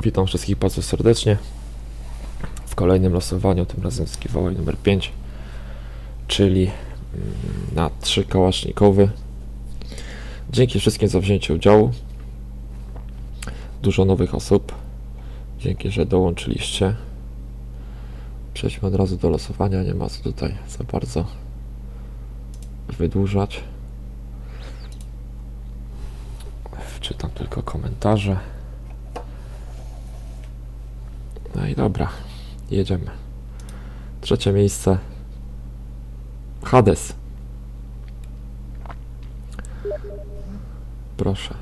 Witam wszystkich bardzo serdecznie w kolejnym losowaniu, tym razem z giveaway numer 5, czyli mm, na 3 kałasznikowy. Dzięki wszystkim za wzięcie udziału. Dużo nowych osób. Dzięki, że dołączyliście. Przejdźmy od razu do losowania, nie ma co tutaj za bardzo wydłużać. Wczytam tylko komentarze. Dobra, jedziemy. Trzecie miejsce. Hades. Proszę.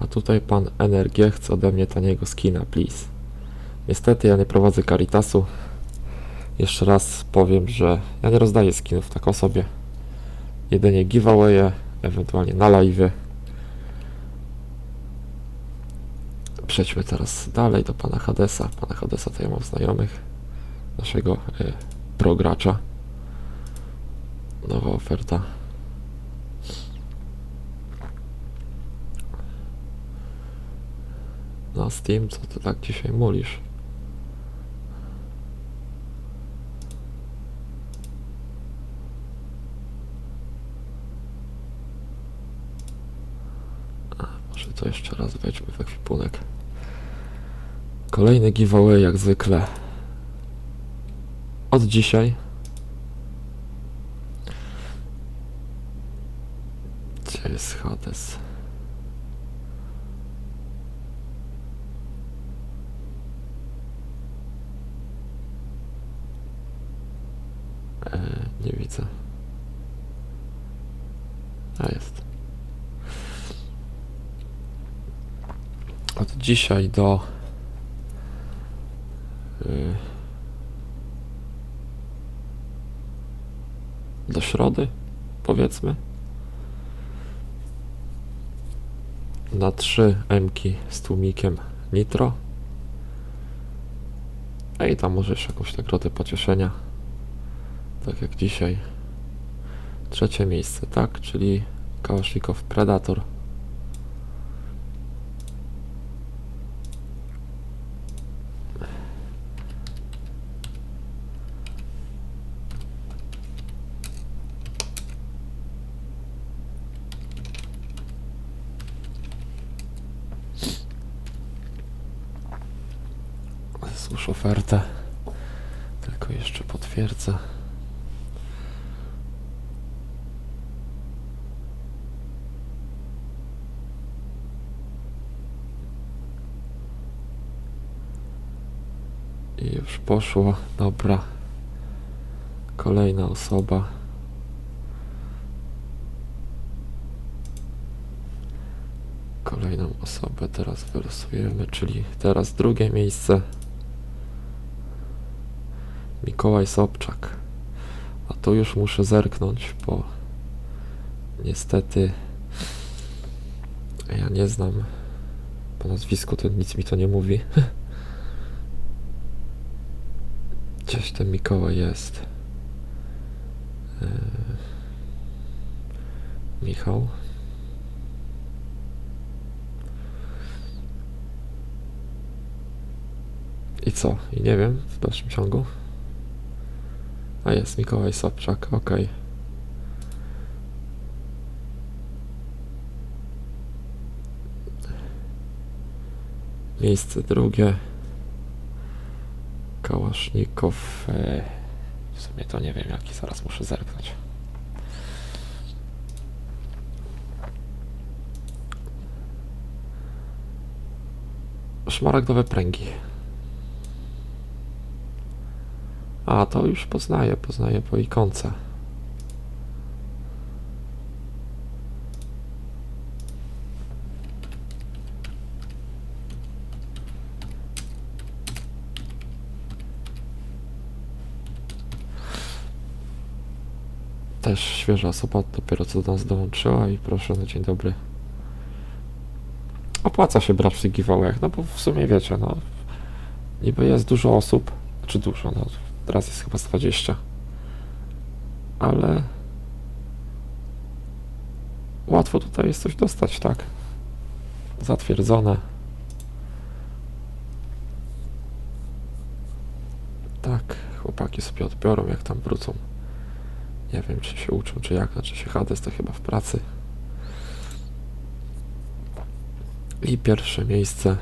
A tutaj pan NRG chce ode mnie taniego skina, please. Niestety ja nie prowadzę Caritasu. Jeszcze raz powiem, że ja nie rozdaję skinów tak o sobie. Jedynie giveawaye, ewentualnie na live. Przejdźmy teraz dalej do pana Hadesa. Pana Hadesa to ja mam znajomych. Naszego y, progracza. Nowa oferta. No Steam, co ty tak dzisiaj mulisz? Może to jeszcze raz wejdźmy w ekwipunek. Kolejny giveaway jak zwykle. Od dzisiaj. Gdzie jest Hades? E, nie widzę. A jest. Od dzisiaj do do środy, powiedzmy. Na trzy emki z tłumikiem nitro. A i tam może jeszcze jakąś nagrodę pocieszenia. Tak jak dzisiaj. Trzecie miejsce, tak? Czyli Kałasznikow Predator. Złóż ofertę. Tylko jeszcze potwierdzę. I już poszło. Dobra. Kolejna osoba. Kolejną osobę teraz wylosujemy, czyli teraz drugie miejsce. Mikołaj Sobczak. A tu już muszę zerknąć, bo niestety ja nie znam po nazwisku, to nic mi to nie mówi. Gdzieś ten Mikołaj jest. Yy, Michał. I co? I nie wiem w dalszym ciągu. A jest Mikołaj Sobczak, okej. Miejsce drugie. Kałasznikow. E, w sumie to nie wiem jaki, zaraz muszę zerknąć. Szmaragdowe pręgi. A, to już poznaję, poznaję po ikonce. Też świeża osoba, dopiero co do nas dołączyła i proszę, no dzień dobry. Opłaca się brać w tych giveawayach, no bo w sumie wiecie, no niby jest dużo osób, czy dużo, no Teraz jest chyba 20, Ale łatwo tutaj jest coś dostać, tak? Zatwierdzone. Tak, chłopaki sobie odbiorą, jak tam wrócą. Nie wiem, czy się uczą, czy jak, znaczy się Hades to chyba w pracy. I pierwsze miejsce.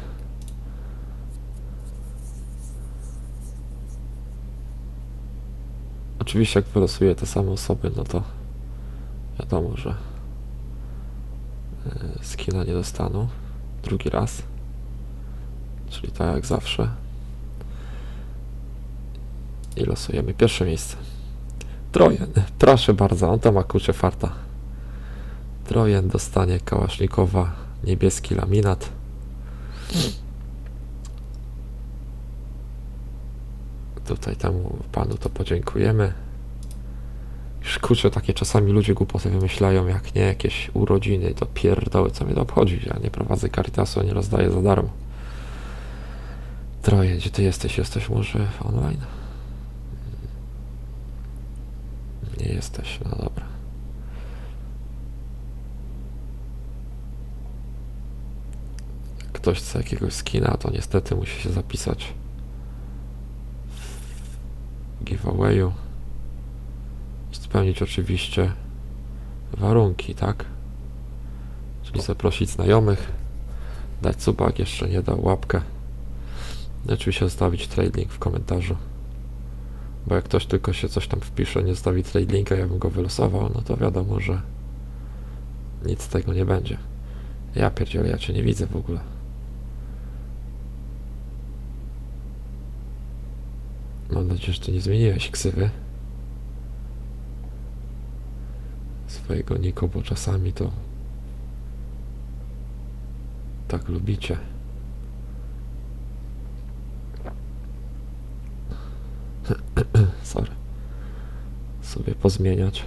Oczywiście jak wylosuję te same osoby, no to wiadomo, że e, skina nie dostaną drugi raz. Czyli tak jak zawsze. I losujemy pierwsze miejsce. Trojen, proszę bardzo, on to ma kurczę farta. Trojen dostanie Kałasznikowa niebieski laminat. Tutaj temu panu to podziękujemy. Już kurczę, takie czasami ludzie głupoty wymyślają, jak nie jakieś urodziny, to pierdoły, co mnie to obchodzi. Ja nie prowadzę Caritasu, nie rozdaję za darmo. Troje, gdzie ty jesteś? Jesteś może online? Nie jesteś, no dobra. Ktoś chce jakiegoś skina, to niestety musi się zapisać giveawayu i spełnić oczywiście warunki, tak? Czyli zaprosić znajomych, dać suba, jak jeszcze nie dał łapkę. I oczywiście zostawić trade link w komentarzu. Bo jak ktoś tylko się coś tam wpisze, nie zostawi trade linka, ja bym go wylosował, no to wiadomo, że nic z tego nie będzie. Ja pierdzielę, ja cię nie widzę w ogóle. Mam nadzieję, że ty nie zmieniłeś ksywy. Swojego Niko, bo czasami to tak lubicie. Sorry. Sobie pozmieniać.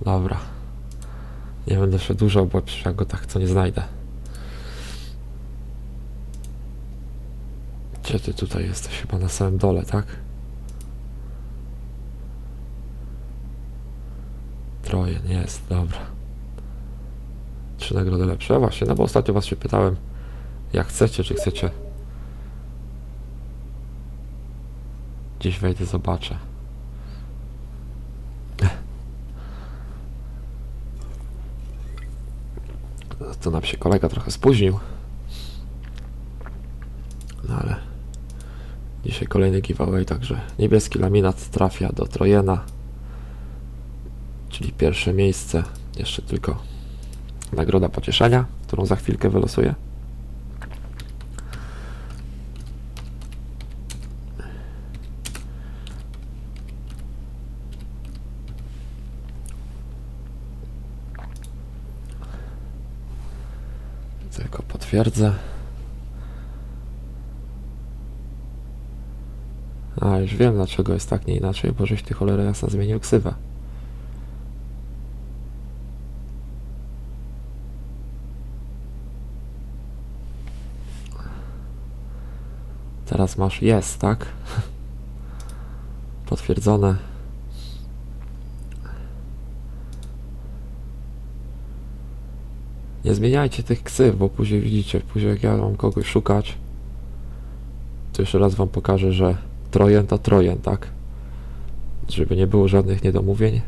Dobra. Nie będę dużo, bo przecież go tak co nie znajdę. Gdzie ty tutaj jesteś? Chyba na samym dole, tak? Troje, nie jest, dobra. Trzy nagrody lepsze. Właśnie, no bo ostatnio was się pytałem, jak chcecie, czy chcecie. Gdzieś wejdę, zobaczę. To nam się kolega trochę spóźnił. No ale dzisiaj kolejny giveaway, także niebieski laminat trafia do Trojena, czyli pierwsze miejsce. Jeszcze tylko nagroda pocieszenia, którą za chwilkę wylosuję. Tylko potwierdzę. A, już wiem dlaczego jest tak, nie inaczej, bo żeś ty cholera jasna zmienił ksywę. Teraz masz jest, tak? Potwierdzone. Nie zmieniajcie tych ksyw, bo później widzicie, później jak ja mam kogoś szukać, to jeszcze raz wam pokażę, że Trojen to Trojen, tak? Żeby nie było żadnych niedomówień.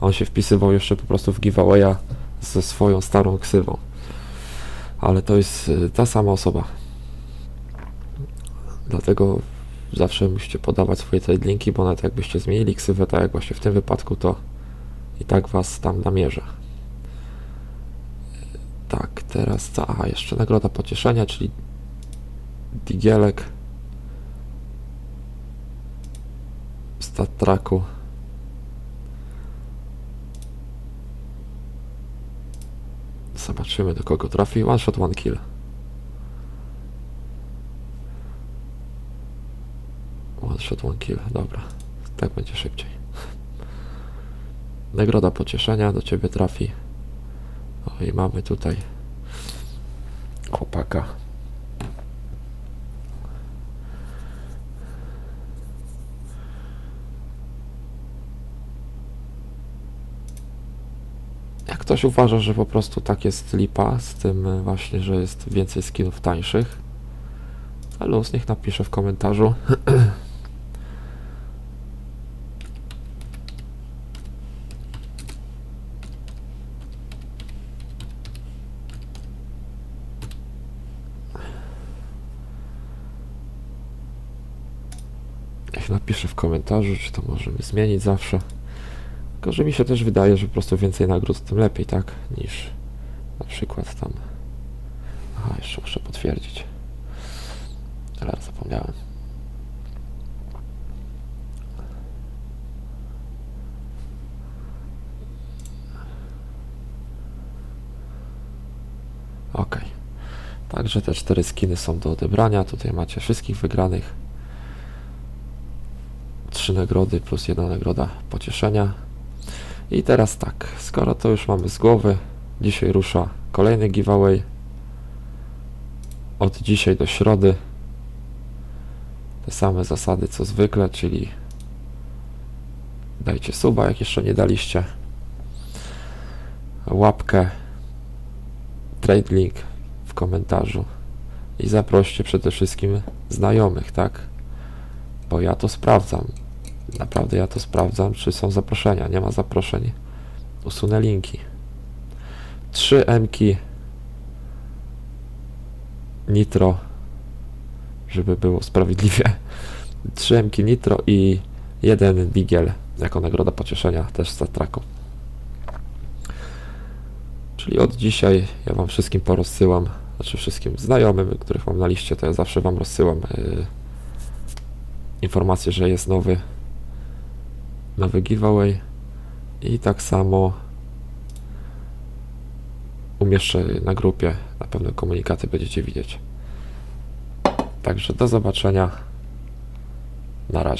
On się wpisywał jeszcze po prostu w giveawaya ze swoją starą ksywą. Ale to jest y, ta sama osoba. Dlatego zawsze musicie podawać swoje trade linki, bo nawet jakbyście zmienili ksywę, tak jak właśnie w tym wypadku, to i tak was tam namierza. Teraz co? Aha, jeszcze nagroda pocieszenia, czyli digielek stat tracku. Zobaczymy do kogo trafi. One shot, one kill. shot, one kill. Dobra, tak będzie szybciej. Nagroda pocieszenia do ciebie trafi. O i mamy tutaj chłopaka. Jak ktoś uważa, że po prostu tak jest lipa z tym e, właśnie, że jest więcej skinów tańszych, a luz niech napisze w komentarzu. Niech napisze w komentarzu, czy to możemy zmienić zawsze. Tylko, że mi się też wydaje, że po prostu więcej nagród, tym lepiej, tak? Niż na przykład tam. Aha, jeszcze muszę potwierdzić. Teraz zapomniałem. Ok. Także te cztery skiny są do odebrania. Tutaj macie wszystkich wygranych. Trzy nagrody plus jedna nagroda pocieszenia. I teraz tak, skoro to już mamy z głowy, dzisiaj rusza kolejny giveaway. Od dzisiaj do środy. Te same zasady co zwykle, czyli dajcie suba, jak jeszcze nie daliście. Łapkę, trade link w komentarzu i zaproście przede wszystkim znajomych, tak? Bo ja to sprawdzam. Naprawdę ja to sprawdzam, czy są zaproszenia. Nie ma zaproszeń. Usunę linki. 3 Mki Nitro, żeby było sprawiedliwie. 3 Mki Nitro i jeden Digiel jako nagroda pocieszenia też za traką. Czyli od dzisiaj ja wam wszystkim porozsyłam, znaczy wszystkim znajomym, których mam na liście, to ja zawsze wam rozsyłam yy, informację, że jest nowy nowy giveaway i tak samo umieszczę na grupie, na pewno komunikaty będziecie widzieć. Także do zobaczenia. Na razie.